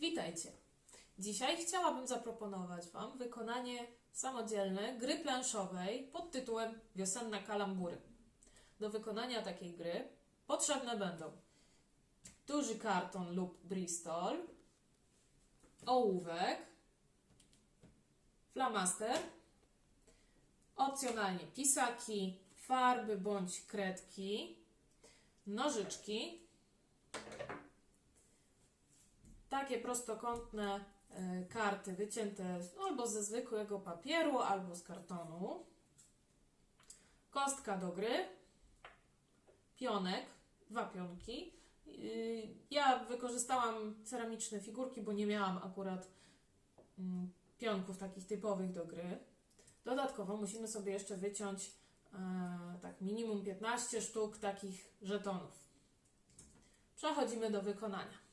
Witajcie. Dzisiaj chciałabym zaproponować Wam wykonanie samodzielne gry planszowej pod tytułem Wiosenna kalambury. Do wykonania takiej gry potrzebne będą duży karton lub bristol, ołówek, flamaster, opcjonalnie pisaki, farby bądź kredki, nożyczki, takie prostokątne e, karty wycięte albo ze zwykłego papieru, albo z kartonu, kostka do gry, pionek, dwa pionki. Ja wykorzystałam ceramiczne figurki, bo nie miałam akurat mm, pionków takich typowych do gry. Dodatkowo musimy sobie jeszcze wyciąć e, tak minimum 15 sztuk takich żetonów. Przechodzimy do wykonania.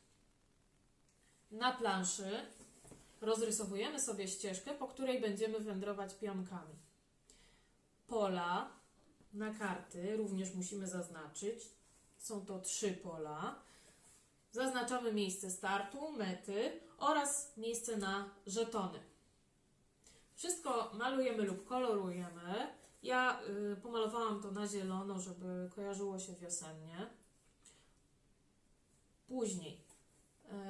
Na planszy rozrysowujemy sobie ścieżkę, po której będziemy wędrować pionkami. Pola na karty również musimy zaznaczyć. Są to trzy pola. Zaznaczamy miejsce startu, mety oraz miejsce na żetony. Wszystko malujemy lub kolorujemy. Ja y, pomalowałam to na zielono, żeby kojarzyło się wiosennie. Później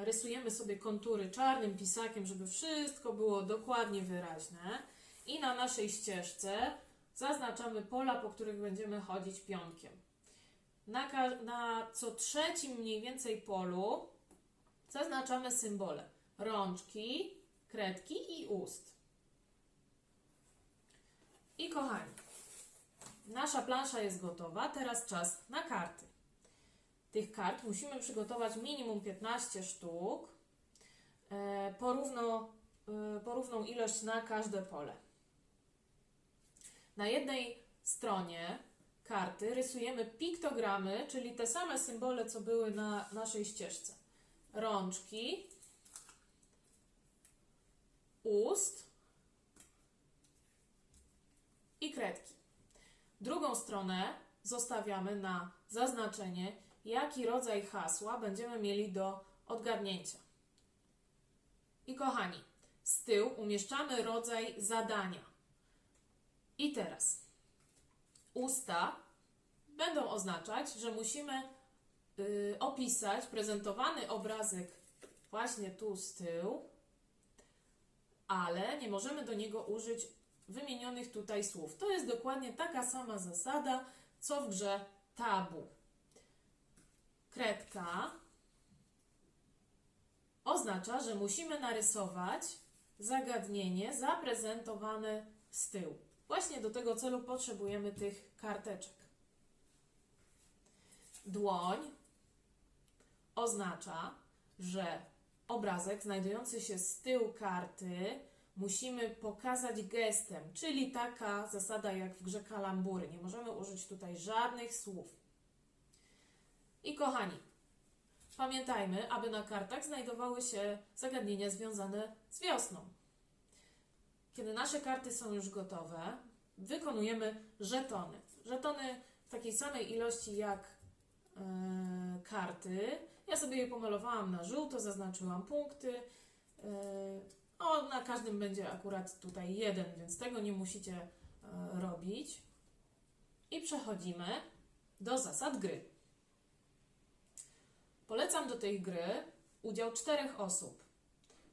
rysujemy sobie kontury czarnym pisakiem, żeby wszystko było dokładnie wyraźne. I na naszej ścieżce zaznaczamy pola, po których będziemy chodzić pionkiem. Na, na co trzecim mniej więcej polu zaznaczamy symbole rączki, kredki i ust. I kochani, nasza plansza jest gotowa, teraz czas na karty. Tych kart musimy przygotować minimum 15 sztuk, e, porówno, e, porówną ilość na każde pole. Na jednej stronie karty rysujemy piktogramy, czyli te same symbole, co były na naszej ścieżce. Rączki, ust i kredki. Drugą stronę zostawiamy na zaznaczenie, jaki rodzaj hasła będziemy mieli do odgadnięcia. I kochani, z tyłu umieszczamy rodzaj zadania. I teraz usta będą oznaczać, że musimy y, opisać prezentowany obrazek właśnie tu z tyłu, ale nie możemy do niego użyć wymienionych tutaj słów. To jest dokładnie taka sama zasada, co w grze tabu. Kredka oznacza, że musimy narysować zagadnienie zaprezentowane z tyłu. Właśnie do tego celu potrzebujemy tych karteczek. Dłoń oznacza, że obrazek znajdujący się z tyłu karty musimy pokazać gestem, czyli taka zasada jak w grze kalambury. Nie możemy użyć tutaj żadnych słów. I kochani, pamiętajmy, aby na kartach znajdowały się zagadnienia związane z wiosną. Kiedy nasze karty są już gotowe, wykonujemy żetony. Żetony w takiej samej ilości jak e, karty. Ja sobie je pomalowałam na żółto, zaznaczyłam punkty. E, o, na każdym będzie akurat tutaj jeden, więc tego nie musicie e, robić. I przechodzimy do zasad gry. Polecam do tej gry udział czterech osób,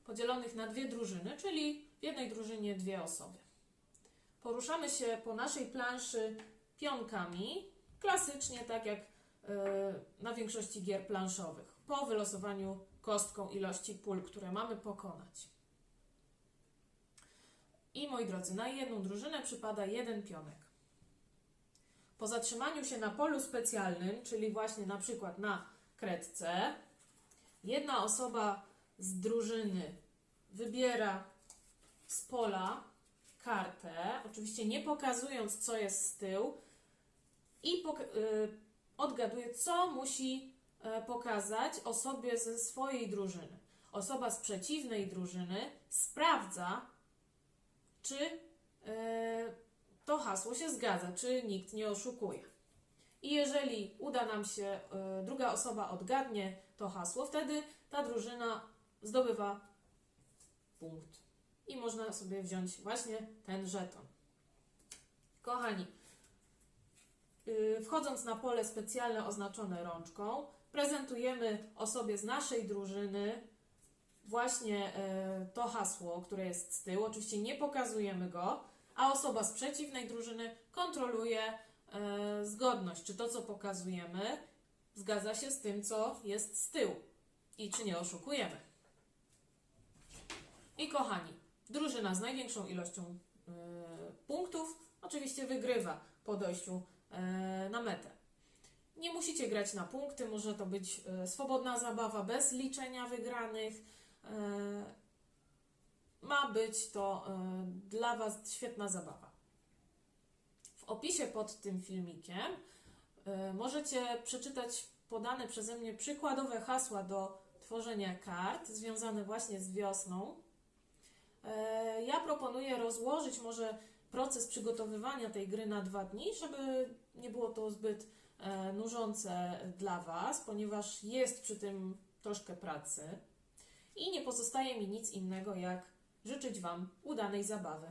podzielonych na dwie drużyny, czyli w jednej drużynie dwie osoby. Poruszamy się po naszej planszy pionkami, klasycznie tak jak e, na większości gier planszowych, po wylosowaniu kostką ilości pól, które mamy pokonać. I moi drodzy, na jedną drużynę przypada jeden pionek. Po zatrzymaniu się na polu specjalnym, czyli właśnie na przykład na kredce, jedna osoba z drużyny wybiera z pola kartę, oczywiście nie pokazując, co jest z tyłu, i y, odgaduje, co musi e, pokazać osobie ze swojej drużyny. Osoba z przeciwnej drużyny sprawdza, czy e, to hasło się zgadza, czy nikt nie oszukuje. I jeżeli uda nam się, e, druga osoba odgadnie to hasło, wtedy ta drużyna zdobywa punkt. I można sobie wziąć właśnie ten żeton. Kochani, yy, wchodząc na pole specjalne oznaczone rączką, prezentujemy osobie z naszej drużyny właśnie e, to hasło, które jest z tyłu. Oczywiście nie pokazujemy go, a osoba z przeciwnej drużyny kontroluje e, zgodność, czy to, co pokazujemy, zgadza się z tym, co jest z tyłu i czy nie oszukujemy. I kochani, drużyna z największą ilością e, punktów oczywiście wygrywa po dojściu e, na metę. Nie musicie grać na punkty, może to być swobodna zabawa bez liczenia wygranych. Ma być to dla Was świetna zabawa. W opisie pod tym filmikiem e, możecie przeczytać podane przeze mnie przykładowe hasła do tworzenia kart związane właśnie z wiosną. E, Ja proponuję rozłożyć może proces przygotowywania tej gry na dwa dni, żeby nie było to zbyt e, nużące dla Was, ponieważ jest przy tym troszkę pracy. I nie pozostaje mi nic innego, jak życzyć Wam udanej zabawy.